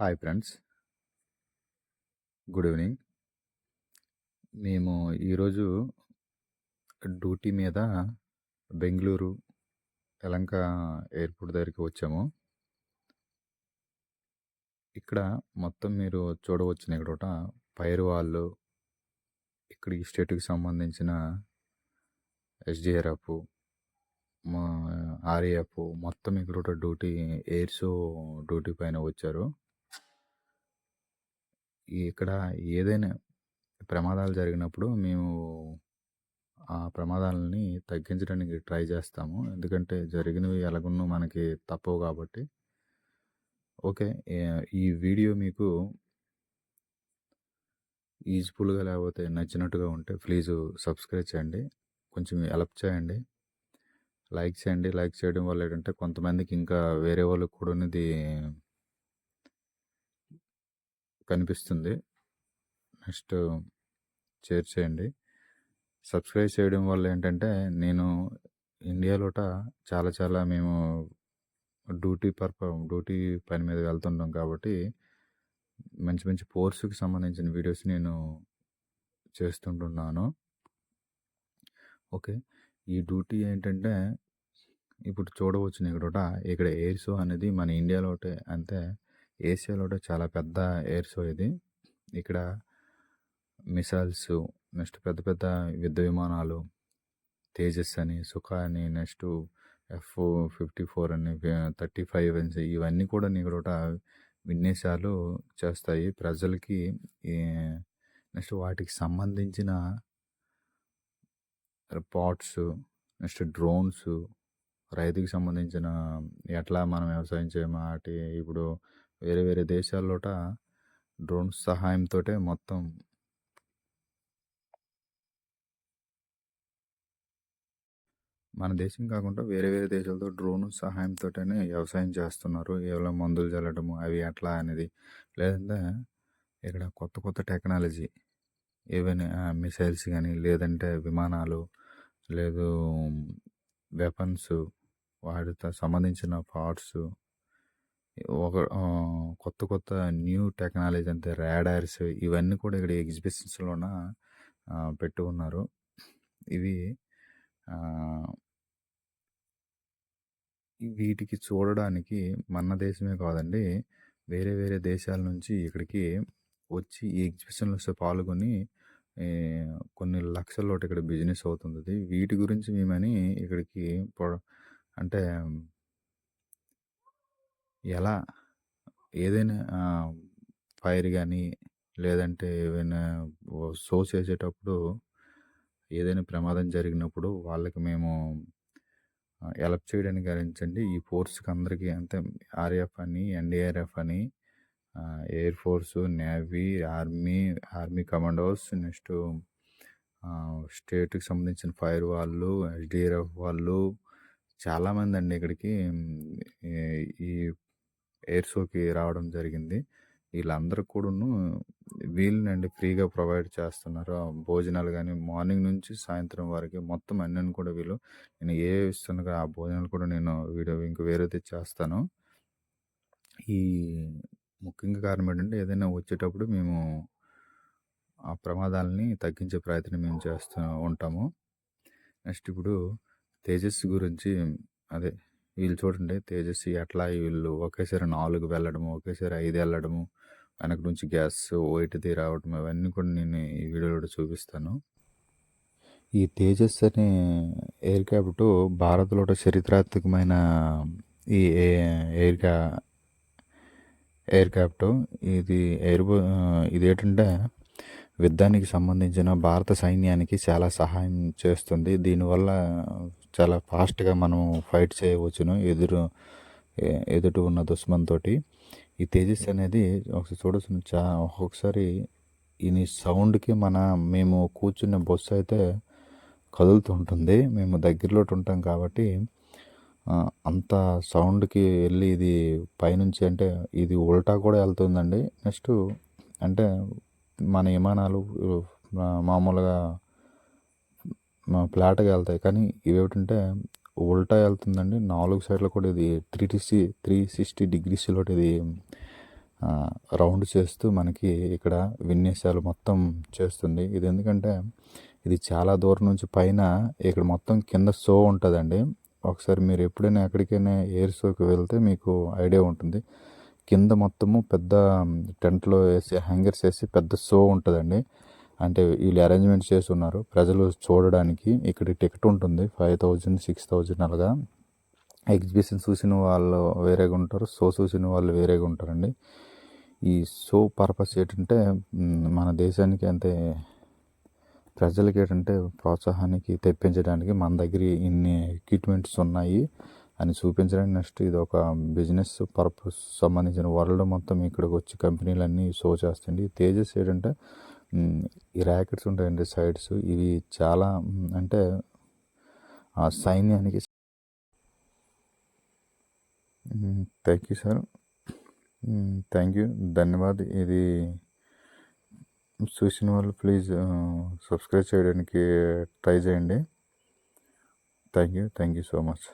Hi friends. Good evening. మేము ఈరోజు duty మీద బెంగళూరు యలంక ఎయిర్పోర్ట్ దగ్గరికి వచ్చాము. ఇక్కడ మొత్తం మీరు చూడవచ్చిన ఇక్కడ ఒకట పైరు వాళ్ళు ఇక్కడ ఈ స్టేట్కి సంబంధించిన ఎస్డిఆర్ఎఫ్ మా ఆర్ఏఎఫ్ మొత్తం ఇక్కడ ఒకటి డ్యూటీ షో డ్యూటీ పైన వచ్చారు. ఇక్కడ ఏదైనా ప్రమాదాలు జరిగినప్పుడు మేము ఆ ప్రమాదాలని తగ్గించడానికి ట్రై చేస్తాము. ఎందుకంటే జరిగినవి ఎలాగున్నో మనకి తప్పవు కాబట్టి. ఓకే. ఈ వీడియో మీకు యూజ్ఫుల్గా లేకపోతే నచ్చినట్టుగా ఉంటే ప్లీజ్ సబ్స్క్రైబ్ చేయండి. కొంచెం హెల్ప్ చేయండి. లైక్ చేయండి. లైక్ చేయడం వల్ల ఏంటంటే కొంతమందికి ఇంకా వేరే వాళ్ళకి కూడా ఇది కనిపిస్తుంది. నెక్స్ట్ షేర్ చేయండి. సబ్స్క్రైబ్ చేయడం వల్ల ఏంటంటే నేను ఇండియాలోట చాలా చాలా మేము డ్యూటీ పర్ప డ్యూటీ పని మీద వెళ్తుంటాం కాబట్టి మంచి మంచి పోర్స్కి సంబంధించిన వీడియోస్ నేను చేస్తుంటున్నాను. ఓకే. ఈ డ్యూటీ ఏంటంటే ఇప్పుడు చూడవచ్చు ఇక్కడ ఇక్కడ ఎయిర్ షో అనేది మన ఇండియాలో అంతే ఏషియాలో చాలా పెద్ద ఎయిర్ షో ఇది. ఇక్కడ మిసైల్స్ నెక్స్ట్ పెద్ద పెద్ద యుద్ధ విమానాలు తేజస్ అని సుఖా అని నెక్స్ట్ ఎఫ్ ఫిఫ్టీ ఫోర్ అని థర్టీ ఫైవ్ అని ఇవన్నీ కూడా ఇక్కడ విన్యాసాలు చేస్తాయి. ప్రజలకి నెక్స్ట్ వాటికి సంబంధించిన పాట్స్ నెక్స్ట్ డ్రోన్స్ రైతుకి సంబంధించిన ఎట్లా మనం వ్యవసాయం చేయమాటి ఇప్పుడు వేరే వేరే దేశాల్లోట డ్రోన్ సహాయంతో మొత్తం మన దేశం కాకుండా వేరే వేరే దేశాలతో డ్రోన్ సహాయంతోనే వ్యవసాయం చేస్తున్నారు. కేవలం మందులు చల్లడము అవి ఎట్లా అనేది. లేదంటే ఇక్కడ కొత్త కొత్త టెక్నాలజీ ఏవైనా మిసైల్స్ కానీ లేదంటే విమానాలు లేదు వెపన్స్ వాటితో సంబంధించిన పార్ట్స్ ఒక కొత్త కొత్త న్యూ టెక్నాలజీ అంటే రాడార్స్ ఇవన్నీ కూడా ఇక్కడ ఎగ్జిబిషన్స్లోన పెట్టుకున్నారు ఇవి వీటికి చూడడానికి మన దేశమే కాదండి వేరే వేరే దేశాల నుంచి ఇక్కడికి వచ్చి ఈ ఎగ్జిబిషన్లో పాల్గొని కొన్ని లక్షల్లో ఇక్కడ బిజినెస్ అవుతుంది వీటి గురించి మేమని ఇక్కడికి అంటే ఎలా? ఏదైనా ఫైర్ కానీ లేదంటే ఏవైనా షో చేసేటప్పుడు ఏదైనా ప్రమాదం జరిగినప్పుడు వాళ్ళకి మేము హెల్ప్ చేయడానికి గమనించండి ఈ ఫోర్స్కి అందరికీ అంటే ఆర్ఎఫ్ అని ఎన్డీఆర్ఎఫ్ అని air force navy army army commandos next స్టేట్కి సంబంధించిన ఫైర్ వాళ్ళు ఎస్డిఆర్ఎఫ్ వాళ్ళు చాలామంది అండి ఇక్కడికి. ఈ- ఈ ఎయిర్ షోకి రావడం జరిగింది. వీళ్ళందరూ కూడాను వీళ్ళనండి ఫ్రీగా ప్రొవైడ్ చేస్తున్నారు. ఆ భోజనాలు కానీ మార్నింగ్ నుంచి సాయంత్రం వరకు మొత్తం అన్నీ కూడా వీళ్ళు నేను ఏ ఇస్తున్నా ఆ భోజనాలు కూడా నేను వీడియో ఇంక వేరేది చేస్తాను. ఈ ముఖ్యంగా కారణం ఏంటంటే ఏదైనా వచ్చేటప్పుడు మేము ఆ ప్రమాదాలని తగ్గించే ప్రయత్నం మేము చేస్తూ ఉంటాము. నెక్స్ట్ ఇప్పుడు తేజస్ గురించి అదే వీళ్ళు చూడండి తేజస్వి అట్లా వీళ్ళు ఒకేసారి నాలుగు వెళ్ళడము ఒకేసారి ఐదు వెళ్ళడము వెనక నుంచి గ్యాస్ వైట్ది రావడం ఇవన్నీ కూడా నేను ఈ వీడియోలో చూపిస్తాను. ఈ తేజస్ అనే ఎయిర్ క్రాఫ్ట్ భారత్లో చరిత్రాత్మకమైన ఈ ఎయిర్ క్రా ఎయిర్ క్రాఫ్ట్ ఇది ఎయిర్ ఇది ఏంటంటే యుద్ధానికి సంబంధించిన భారత సైన్యానికి చాలా సహాయం చేస్తుంది. దీనివల్ల చాలా ఫాస్ట్గా మనం ఫైట్ చేయవచ్చును ఎదురు ఎదుటి ఉన్న దుష్మన్ తోటి. ఈ తేజస్ అనేది ఒకసారి చూడొచ్చు చా ఒక్కొక్కసారి ఈ సౌండ్కి మన మేము కూర్చున్న బస్సు అయితే కదులుతుంటుంది మేము దగ్గరలో ఉంటాం కాబట్టి అంత సౌండ్కి వెళ్ళి ఇది పైనుంచి అంటే ఇది ఉల్టా కూడా వెళ్తుందండి. నెక్స్ట్ అంటే మన విమానాలు మామూలుగా ఫ్లాట్గా వెళ్తాయి. కానీ ఇవేమిటంటే ఉల్టా వెళ్తుందండి. నాలుగు సైడ్లు కూడా ఇది త్రీ సిక్స్టీ త్రీ సిక్స్టీ డిగ్రీస్లో ఇది రౌండ్ చేస్తూ మనకి ఇక్కడ విన్యాసాలు మొత్తం చేస్తుంది. ఇది ఎందుకంటే ఇది చాలా దూరం నుంచి పైన ఇక్కడ మొత్తం కింద షో ఉంటుందండి. ఒకసారి మీరు ఎప్పుడైనా ఎక్కడికైనా ఎయిర్ షోకి వెళ్తే మీకు ఐడియా ఉంటుంది. కింద మొత్తము పెద్ద టెంట్లో వేసి హ్యాంగర్స్ వేసి పెద్ద షో ఉంటుందండి. అంటే వీళ్ళు అరేంజ్మెంట్ చేసి ఉన్నారు ప్రజలు చూడడానికి ఇక్కడ టికెట్ ఉంటుంది. ఫైవ్ థౌజండ్ సిక్స్ థౌజండ్ అలాగా. ఎగ్జిబిషన్ చూసిన వాళ్ళు వేరేగా ఉంటారు. షో చూసిన వాళ్ళు వేరేగా ఉంటారండి. ఈ షో పర్పస్ ఏంటంటే మన దేశానికి అంటే ప్రజలకి ఏంటంటే ప్రోత్సాహానికి తెప్పించడానికి మన దగ్గర ఇన్ని ఎక్విప్మెంట్స్ ఉన్నాయి అని చూపించడానికి నెక్స్ట్ ఇది ఒక బిజినెస్ పర్పస్ సంబంధించిన వరల్డ్ మొత్తం ఇక్కడికి వచ్చి కంపెనీలన్నీ షో చేస్తుంది. తేజస్ ఏంటంటే ఈ ర్యాకెట్స్ ఉంటాయండి సైడ్స్. ఇవి చాలా అంటే ఆ సైన్యానికి thank you sir thank you ధన్యవాద్. ఇది చూసిన వాళ్ళు ప్లీజ్ సబ్స్క్రైబ్ చేయడానికి ట్రై చేయండి. Thank you thank you so much